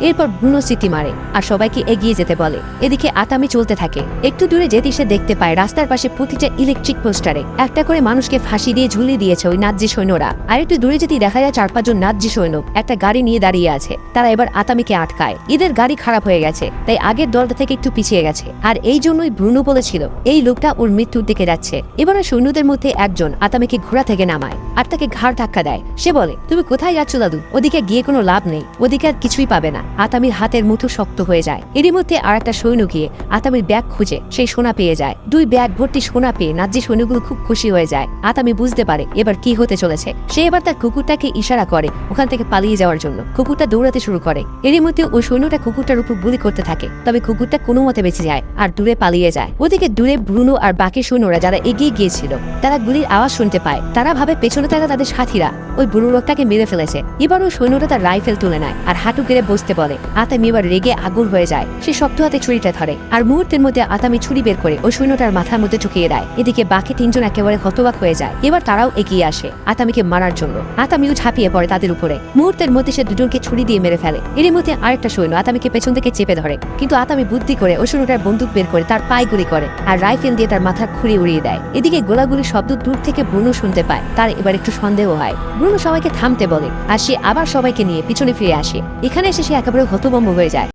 এরপর ব্রুনো স্মৃতি মারে আর সবাইকে এগিয়ে যেতে বলে। এদিকে আতামি চলতে থাকে। একটু দূরে যেতে সে দেখতে পায় রাস্তার পাশে প্রতিটা ইলেকট্রিক পোস্টারে একটা করে মানুষকে ফাঁসি দিয়ে ঝুলিয়ে দিয়েছে ওই নাজি সৈন্যরা। আর একটু দূরে যেতেই দেখা যায় চার পাঁচজন নাজি সৈন্য একটা গাড়ি নিয়ে দাঁড়িয়ে আছে। তারা এবার আতামিকে আটকায়। এদের গাড়ি খারাপ হয়ে গেছে, তাই আগের দলটা থেকে একটু পিছিয়ে গেছে। আর এই জন্যই ব্রুনো বলেছিল, এই লোকটা ওর মৃত্যুর দিকে যাচ্ছে। এবার সৈন্যদের মধ্যে একজন আতামিকে ঘোড়া থেকে নামায় আর তাকে ঘাড় ধাক্কা দেয়। সে বলে, তুমি কোথায় যাচ্ছ দাদু? ওদিকে গিয়ে কোনো লাভ নেই। ওদিকে আর কিছুই পাবে না। আতামির হাতের মুঠো শক্ত হয়ে যায়। এরই মধ্যে আর একটা সৈন্য গিয়ে আতামির ব্যাগ খুঁজে, সেই সোনা পেয়ে যায়। দুই ব্যাগ ভর্তি সোনা পেয়ে নাজি সৈন্যগুলো খুব খুশি হয়ে যায়। আতামি বুঝতে পারে এবার কি হতে চলেছে। সে এবার তার কুকুরটাকে ইশারা করে ওখান থেকে পালিয়ে যাওয়ার জন্য। কুকুরটা দৌড়াতে শুরু করে। এরই মধ্যে ওই সৈন্যটা কুকুরটার উপর গুলি করতে থাকে। তবে কুকুরটা কোনো মতে বেঁচে যায় আর দূরে পালিয়ে যায়। ওদিকে দূরে ব্রুনো আর বাকি সৈন্যরা যারা এগিয়ে গিয়েছিল, তারা গুলির আওয়াজ শুনতে পায়। তারা ভাবে পেছনে থাকা তাদের সাথীরা ওই বুড়ো লোকটাকে মেরে ফেলেছে। এবার ওই সৈন্যটা তার রাইফেল তুলে নেয় আর হাঁটু গেড়ে বসতে বলে। আতামি এবার রেগে আগুন হয়ে যায়। সে শক্ত হাতে ছুরিটা ধরে। আর মুহূর্তের মধ্যে আতামি ছুরি বের করে ওই সৈন্যটার মাথার মধ্যে ঢুকিয়ে দেয়। এদিকে বাকি তিনজন একেবারে হতবাক হয়ে যায়। এবার তারাও এগিয়ে আসে আতামিকে মারার জন্য। আতামিও ঝাঁপিয়ে পড়ে তাদের উপরে। মুহূর্তের মধ্যে সে দুজনকে ছুরি দিয়ে মেরে ফেলে। এরই মধ্যে আরেকটা সৈন্য আতামিকে পেছন থেকে চেপে ধরে। কিন্তু আতামি বুদ্ধি করে ওই সৈন্যটার বন্দুক বের করে তার পায়ে গুলি করে আর রাইফেল দিয়ে তার মাথা খুঁড়ি উড়িয়ে দেয়। এদিকে গোলাগুলির শব্দ দূর থেকে ব্রুনো শুনতে পায়। তার এবার একটু সন্দেহ হয়। ব্রুনো সবাইকে থামতে বলে। আর সে আবার সবাইকে নিয়ে পিছনে ফিরে আসে। এখানে এসে সে একেবারে হতভম্ব হয়ে যায়।